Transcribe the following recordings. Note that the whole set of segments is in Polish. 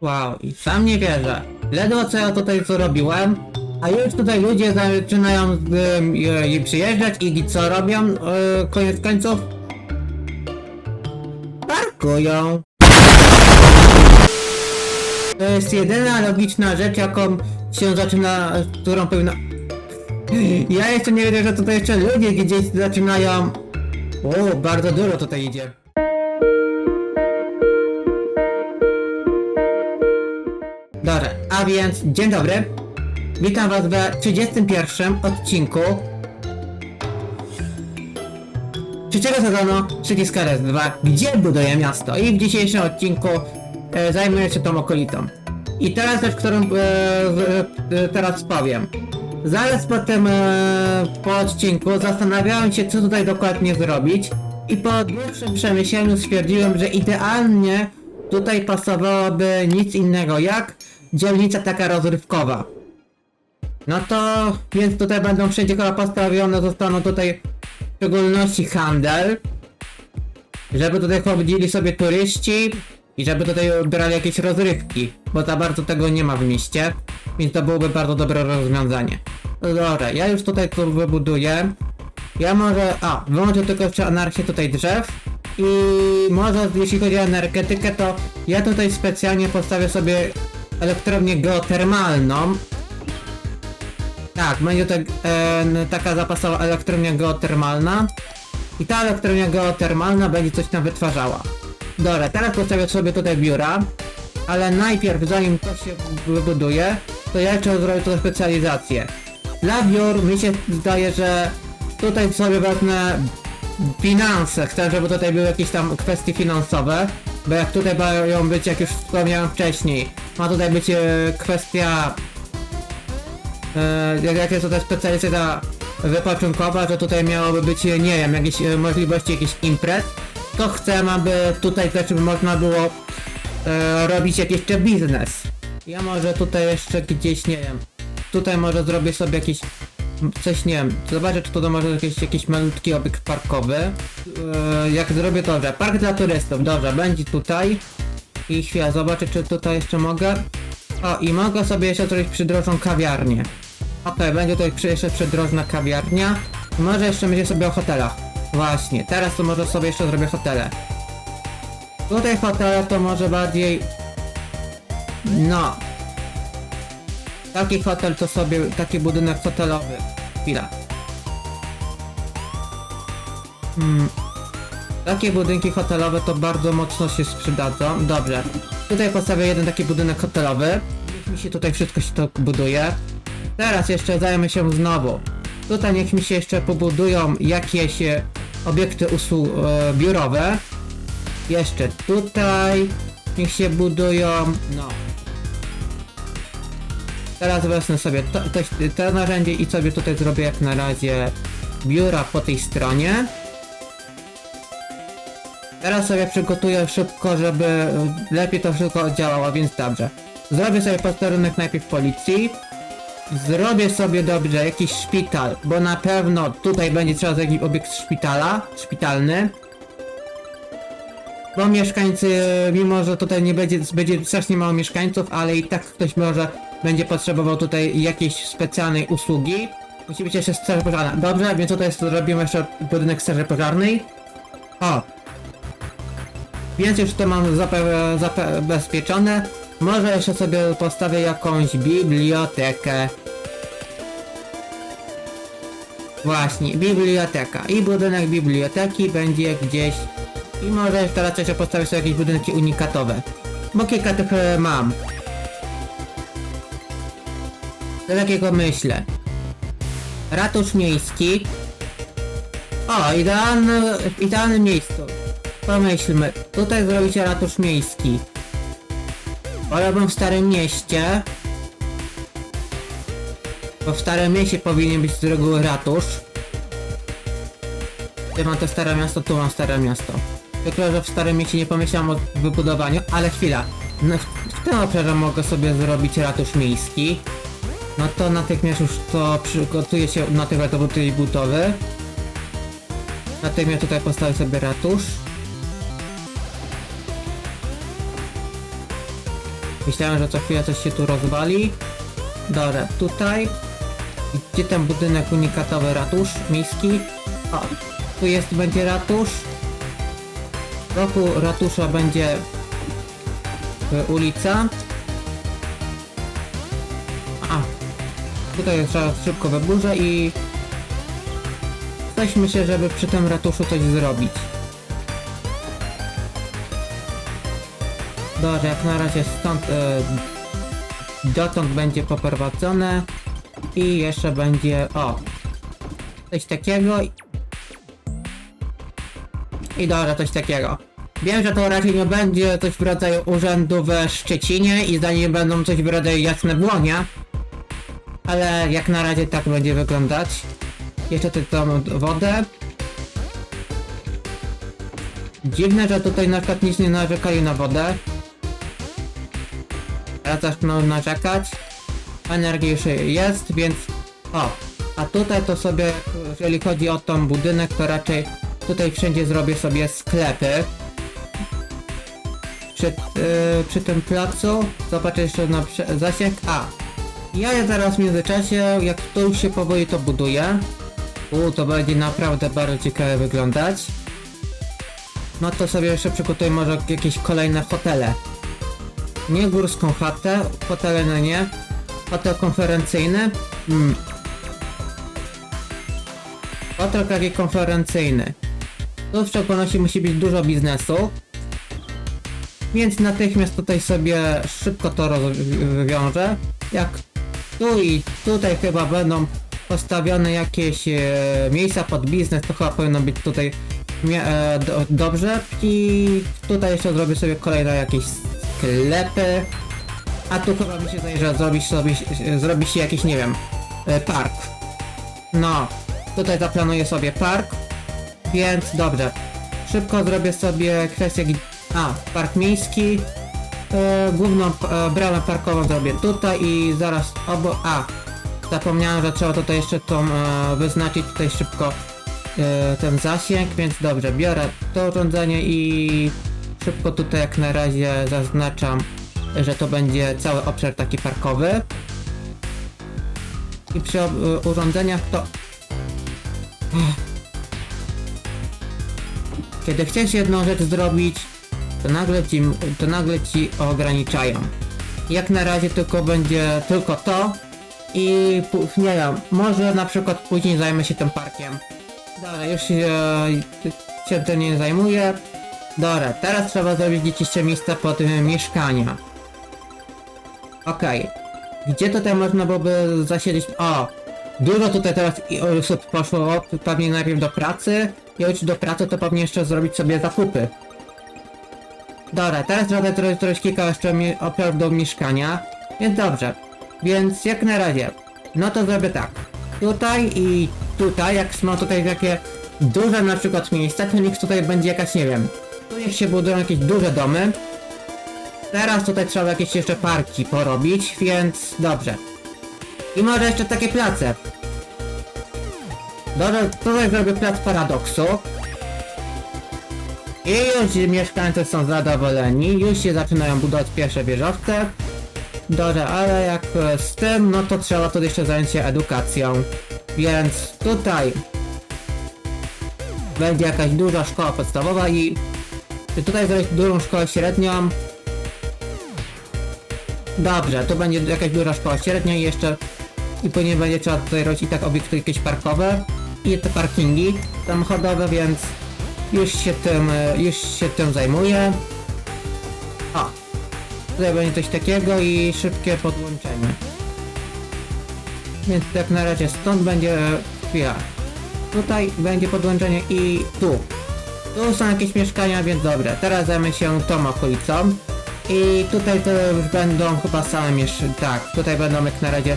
Wow, i sam nie wierzę. Ledwo co ja tutaj zrobiłem, a już tutaj ludzie zaczynają y, y, przyjeżdżać i co robią? Y, koniec końców? Parkują. To jest jedyna logiczna rzecz, jaką się zaczyna, którą powinno... Ja jeszcze nie wiedziałem, że tutaj jeszcze ludzie gdzieś zaczynają... O, bardzo dużo tutaj idzie. Dobra, a więc dzień dobry. Witam was w 31 odcinku trzeciego sezonu Przycisk rs 2, gdzie buduję miasto. I w dzisiejszym odcinku e, zajmuję się tą okolitą. I teraz rzecz, którą e, w- e, teraz powiem. Zaraz po tym e, po odcinku zastanawiałem się, co tutaj dokładnie zrobić. I po dłuższym przemyśleniu stwierdziłem, że idealnie tutaj pasowałoby nic innego jak dzielnica taka rozrywkowa. No to, więc tutaj będą wszędzie chyba postawione, zostaną tutaj w szczególności handel, żeby tutaj chodzili sobie turyści i żeby tutaj brali jakieś rozrywki, bo za bardzo tego nie ma w mieście, więc to byłoby bardzo dobre rozwiązanie. No dobra, ja już tutaj to wybuduję. Ja może, a, wyłączę tylko jeszcze anarchię tutaj drzew i może jeśli chodzi o energetykę, to ja tutaj specjalnie postawię sobie elektrownię geotermalną, tak, będzie to e, taka zapasowa elektrownia geotermalna. I ta elektrownia geotermalna będzie coś tam wytwarzała. Dobra, teraz postawię sobie tutaj biura. Ale najpierw, zanim to się wybuduje, to ja jeszcze zrobię tutaj specjalizację. Dla biur mi się zdaje, że tutaj sobie wezmę finanse. Chcę, żeby tutaj były jakieś tam kwestie finansowe. Bo jak tutaj mają być, jak już wspomniałem wcześniej, ma tutaj być e, kwestia e, jak, jest tutaj specjalizacja wypoczynkowa, że tutaj miałoby być, nie wiem, jakieś e, możliwości jakichś imprez, to chcę, aby tutaj też można było e, robić jakiś jeszcze biznes. Ja może tutaj jeszcze gdzieś, nie wiem, tutaj może zrobię sobie jakiś coś, nie wiem, zobaczę czy to może jakiś, jakiś malutki obiekt parkowy. E, jak zrobię to, że park dla turystów, dobrze, będzie tutaj. I chwila, zobaczę czy tutaj jeszcze mogę. O, i mogę sobie jeszcze zrobić przydrożną kawiarnię. Okej, będzie tutaj jeszcze przydrożna kawiarnia. Może jeszcze będzie sobie o hotelach. Właśnie, teraz to może sobie jeszcze zrobię hotele. Tutaj hotele to może bardziej... No. Taki hotel to sobie, taki budynek hotelowy. Chwila. Hmm. Takie budynki hotelowe to bardzo mocno się sprzedadzą. Dobrze. Tutaj postawię jeden taki budynek hotelowy. Niech mi się tutaj wszystko się to buduje. Teraz jeszcze zajmę się znowu. Tutaj niech mi się jeszcze pobudują jakieś e, obiekty usług e, biurowe. Jeszcze tutaj niech się budują. No. Teraz wezmę sobie to, narzędzie i sobie tutaj zrobię jak na razie biura po tej stronie. Teraz sobie przygotuję szybko, żeby e, lepiej to wszystko działało, więc dobrze. Zrobię sobie posterunek najpierw policji. Zrobię sobie dobrze jakiś szpital, bo na pewno tutaj będzie trzeba jakiś obiekt szpitala, szpitalny. Bo mieszkańcy, mimo że tutaj nie będzie, będzie strasznie mało mieszkańców, ale i tak ktoś może będzie potrzebował tutaj jakiejś specjalnej usługi. Musi być jeszcze straż pożarna. Dobrze, więc tutaj zrobimy jeszcze budynek straży pożarnej. O, więc już to mam zabezpieczone. Może jeszcze sobie postawię jakąś bibliotekę. Właśnie, biblioteka. I budynek biblioteki będzie gdzieś. I może jeszcze raz jeszcze postawię sobie jakieś budynki unikatowe. Bo kilka tych e, mam. Do takiego myślę. Ratusz miejski. O, idealne, idealne miejsce. Pomyślmy, tutaj zrobić ratusz miejski. Wolałbym w Starym Mieście. Bo w Starym Mieście powinien być z reguły ratusz. Gdzie mam to Stare Miasto, tu mam Stare Miasto. Tylko, że w Starym Mieście nie pomyślałem o wybudowaniu, ale chwila. No, w, tym obszarze mogę sobie zrobić ratusz miejski. No to natychmiast już to przygotuję się natychmiast do tej budowy. Natychmiast tutaj postawię sobie ratusz. Myślałem, że co chwilę coś się tu rozwali. Dobra, tutaj. Gdzie ten budynek unikatowy ratusz miejski? O, tu jest, będzie ratusz. Wokół ratusza będzie y, ulica. A, tutaj trzeba szybko wyburzę i coś myślę, żeby przy tym ratuszu coś zrobić. Dobrze, jak na razie stąd e, dotąd będzie poprowadzone i jeszcze będzie o coś takiego i- dobra, coś takiego. Wiem, że to raczej nie będzie coś w rodzaju urzędu we Szczecinie i za nim będą coś w rodzaju jasne błonia, ale jak na razie tak będzie wyglądać. Jeszcze tylko wodę. Dziwne, że tutaj na przykład nic nie narzekali na wodę. Teraz zaczną narzekać. Energii już jest, więc... O! A tutaj to sobie, jeżeli chodzi o tą budynek, to raczej tutaj wszędzie zrobię sobie sklepy. Przy, yy, przy tym placu, zobaczę jeszcze na zasięg. A! Ja zaraz w międzyczasie, jak już się powoli to buduje, u, to będzie naprawdę bardzo ciekawe wyglądać. No to sobie jeszcze przygotuję może jakieś kolejne hotele. Nie górską chatę, hotele no nie. Hotel konferencyjny. Hmm. Hotel taki konferencyjny. Tu w szczególności musi być dużo biznesu. Więc natychmiast tutaj sobie szybko to rozwiążę. Jak tu i tutaj chyba będą postawione jakieś e, miejsca pod biznes, to chyba powinno być tutaj e, do, dobrze. I tutaj jeszcze zrobię sobie kolejne jakieś sklepy. A tu chyba mi się zdaje, że zrobi, sobie, zrobi się jakiś, nie wiem, e, park. No, tutaj zaplanuję sobie park, więc dobrze. Szybko zrobię sobie kwestię, a, park miejski. E, główną e, bramę parkową zrobię tutaj i zaraz obok, a, zapomniałem, że trzeba tutaj jeszcze tą, e, wyznaczyć tutaj szybko e, ten zasięg, więc dobrze, biorę to urządzenie i szybko tutaj jak na razie zaznaczam, że to będzie cały obszar taki parkowy. I przy e, urządzeniach to... Kiedy chcesz jedną rzecz zrobić, to nagle ci, to nagle ci ograniczają. Jak na razie tylko będzie tylko to i nie wiem, może na przykład później zajmę się tym parkiem. Dobra, już się, się tym nie zajmuję. Dobra, teraz trzeba zrobić jeszcze miejsce pod y, mieszkania. Okej. Gdzie tutaj można byłoby zasiedzieć? O! Dużo tutaj teraz i- osób poszło, pewnie najpierw do pracy. I już do pracy to pewnie jeszcze zrobić sobie zakupy. Dobra, teraz trochę, trochę kilka jeszcze obszarów do mieszkania. Więc dobrze. Więc jak na razie. No to zrobię tak. Tutaj i tutaj, jak są tutaj takie duże na przykład miejsca, to niech tutaj będzie jakaś, nie wiem. Tu niech się budują jakieś duże domy. Teraz tutaj trzeba jakieś jeszcze parki porobić, więc dobrze. I może jeszcze takie place. Dobrze, tutaj zrobię plac paradoksu. I już mieszkańcy są zadowoleni, już się zaczynają budować pierwsze wieżowce. Dobrze, ale jak z tym, no to trzeba tu jeszcze zająć się edukacją. Więc tutaj będzie jakaś duża szkoła podstawowa i tutaj zrobić dużą szkołę średnią. Dobrze, tu będzie jakaś duża szkoła średnia i jeszcze i później będzie trzeba tutaj robić i tak obiekty jakieś parkowe i te parkingi samochodowe, więc już się tym, już się tym zajmuję. O, tutaj będzie coś takiego i szybkie podłączenie. Więc jak na razie stąd będzie chwila. Tutaj będzie podłączenie i tu. Tu są jakieś mieszkania, więc dobra. Teraz zajmę się tą okolicą. I tutaj to już będą chyba same mieszkania. Tak, tutaj będą jak na razie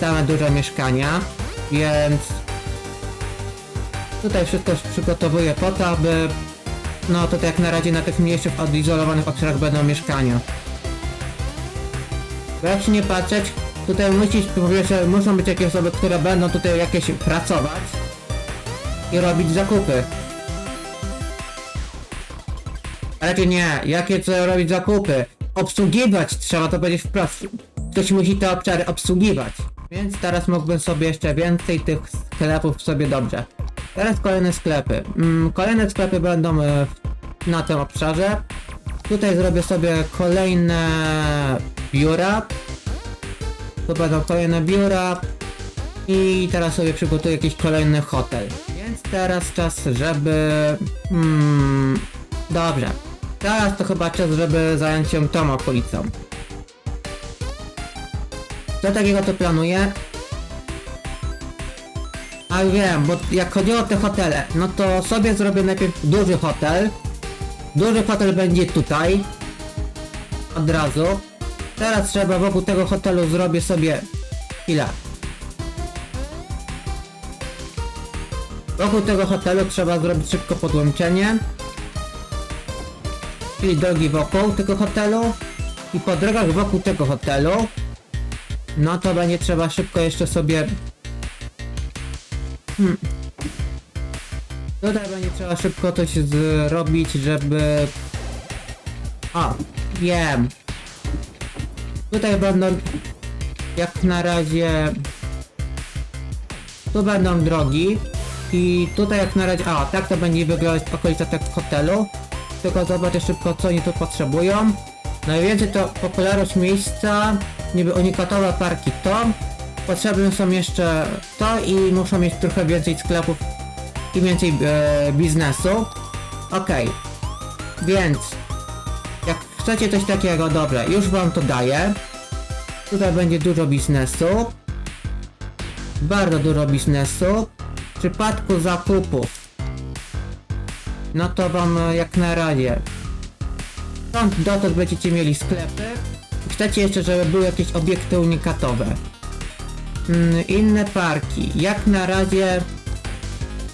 same duże mieszkania. Więc tutaj wszystko przygotowuję po to, aby no to jak na razie na tych mniejszych odizolowanych obszarach będą mieszkania. Jak się nie patrzeć, tutaj musisz, mówię, że muszą być jakieś osoby, które będą tutaj jakieś pracować i robić zakupy. Raczej nie, jakie co robić zakupy? obsługiwać, trzeba to powiedzieć wprost. Ktoś musi te obszary obsługiwać. Więc teraz mógłbym sobie jeszcze więcej tych sklepów sobie dobrze. Teraz kolejne sklepy. Mm, kolejne sklepy będą e, na tym obszarze. Tutaj zrobię sobie kolejne biura. Tu będą kolejne biura. I teraz sobie przygotuję jakiś kolejny hotel. Więc teraz czas, żeby... Mm, dobrze. Teraz to chyba czas, żeby zająć się tą okolicą. Co takiego to planuję? A wiem, bo jak chodzi o te hotele, no to sobie zrobię najpierw duży hotel. Duży hotel będzie tutaj. Od razu. Teraz trzeba wokół tego hotelu zrobię sobie... Chwila. Wokół tego hotelu trzeba zrobić szybko podłączenie. Czyli drogi wokół tego hotelu. I po drogach wokół tego hotelu no to będzie trzeba szybko jeszcze sobie... Hmm. Tutaj będzie trzeba szybko coś zrobić, żeby... O, wiem. Tutaj będą... Jak na razie... Tu będą drogi. I tutaj jak na razie... A, tak to będzie wyglądać okolica tego hotelu. Tylko zobaczę szybko co oni tu potrzebują. Najwięcej to popularność miejsca, niby unikatowe parki to. Potrzebne są jeszcze to i muszą mieć trochę więcej sklepów i więcej e, biznesu. Okej. Więc jak chcecie coś takiego, dobrze, już wam to daję. Tutaj będzie dużo biznesu. Bardzo dużo biznesu. W przypadku zakupów no to wam e, jak na razie Stąd dotąd będziecie mieli sklepy. Chcecie jeszcze, żeby były jakieś obiekty unikatowe. Mm, inne parki. Jak na razie...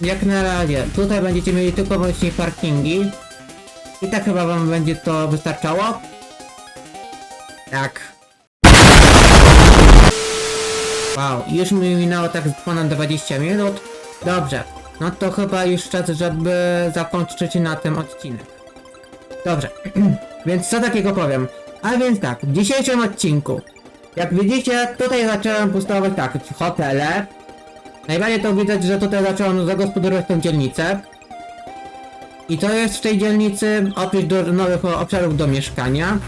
Jak na razie. Tutaj będziecie mieli tylko wyłącznie parkingi. I tak chyba wam będzie to wystarczało? Tak. Wow, już mi minęło tak ponad 20 minut. Dobrze. No to chyba już czas, żeby zakończyć na tym odcinek. Dobrze, więc co takiego powiem? A więc tak, w dzisiejszym odcinku, jak widzicie, tutaj zacząłem pustować tak, hotele. Najbardziej to widać, że tutaj zacząłem zagospodarować tę dzielnicę. I to jest w tej dzielnicy, oprócz do nowych obszarów do mieszkania.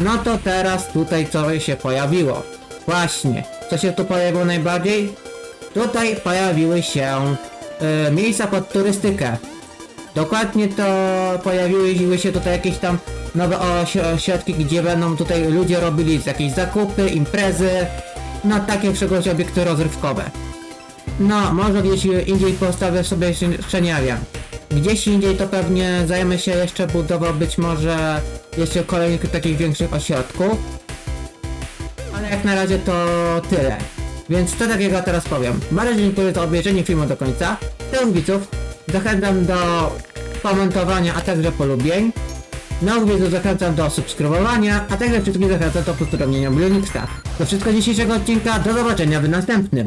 No to teraz tutaj co się pojawiło. Właśnie, co się tu pojawiło najbardziej? Tutaj pojawiły się e, miejsca pod turystykę. Dokładnie to pojawiły się tutaj jakieś tam nowe ośrodki, gdzie będą tutaj ludzie robili jakieś zakupy, imprezy, no takie wszelkie obiekty rozrywkowe. No, może gdzieś indziej postawię sobie wiem. Gdzieś indziej to pewnie zajmę się jeszcze budową być może jeszcze kolejnych takich większych ośrodków. Ale jak na razie to tyle. Więc co takiego teraz powiem. Bardzo dziękuję za obejrzenie filmu do końca. Tych widzów zachęcam do komentowania, a także polubień. Nowych widzów zachęcam do subskrybowania, a także wszystkich zachęcam do pozdrowienia Blunixa. To wszystko dzisiejszego odcinka, do zobaczenia w następnym.